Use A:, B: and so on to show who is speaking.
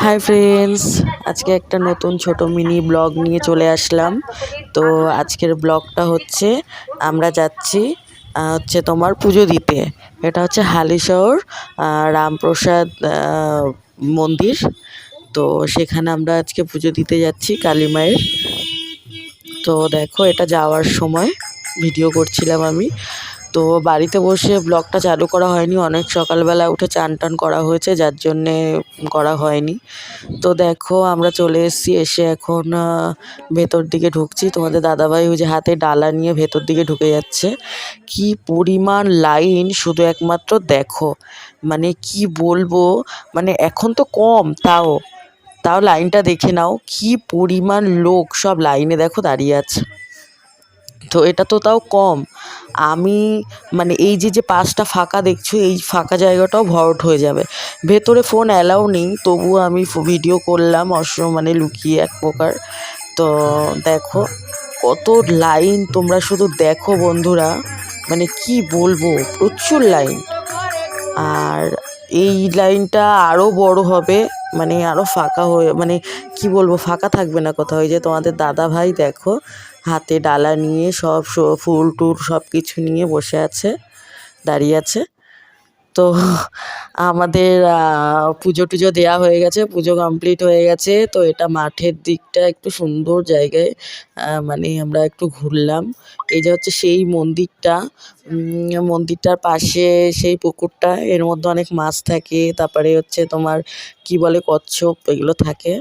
A: Hi friends আজকে একটা নতুন ছোট মিনি ব্লগ নিয়ে চলে আসলাম। তো আজকের ব্লগটা হচ্ছে, আমরা যাচ্ছি হচ্ছে তোমার পুজো দিতে। এটা হচ্ছে হালিশহর রামপ্রসাদ মন্দির। তো সেখানে আমরা আজকে পুজো দিতে যাচ্ছি কালী মায়ের। তো দেখো, এটা যাওয়ার সময় ভিডিও করছিলাম আমি। তো বাড়িতে বসে ব্লগটা চালু করা হয়নি। অনেক সকালবেলা উঠে চান টান করা হয়েছে, যার জন্যে করা হয়নি। তো দেখো, আমরা চলে এসেছি, এসে এখন ভেতর দিকে ঢুকছি। তোমাদের দাদাভাই ওই যে হাতে ডালা নিয়ে ভেতর দিকে ঢুকে যাচ্ছে। কি পরিমাণ লাইন, শুধু একমাত্র দেখো। মানে কি বলব মানে এখন তো কম, তাও। তাও লাইনটা দেখে নাও, কি পরিমাণ লোক সব লাইনে দেখো দাঁড়িয়ে আছে। তো এটা তো তাও কম। আমি মানে এই যে যে পাশটা ফাঁকা দেখছ, এই ফাঁকা জায়গাটাও ভরট হয়ে যাবে। ভেতরে ফোন অ্যালাউ নেই, তবুও আমি ভিডিও করলাম অস মানে লুকিয়ে এক প্রকার। তো দেখো, কত লাইন তোমরা শুধু দেখো বন্ধুরা মানে কি বলব, প্রচুর লাইন আর এই লাইনটা আরও বড় হবে। মানে আরও ফাঁকা হয়ে মানে কি বলব, ফাঁকা থাকবে না কোথাও। ওই যে তোমাদের দাদা ভাই দেখো, হাতে ডালা নিয়ে সব ফুল টুল সব কিছু নিয়ে বসে আছে, দাঁড়িয়ে আছে। তো আমাদের পুজো টুজো দেওয়া হয়ে গেছে, পুজো কমপ্লিট হয়ে গেছে, তো এটা মাঠের দিকটা একটু সুন্দর জায়গায় মানে আমরা একটু ঘুরলাম। এই যে হচ্ছে সেই মন্দিরটা মন্দিরটার পাশে সেই পুকুরটা, এর মধ্যে অনেক মাছ থাকে, তারপরে হচ্ছে তোমার, কি বলে, কচ্ছপ, এগুলো থাকে।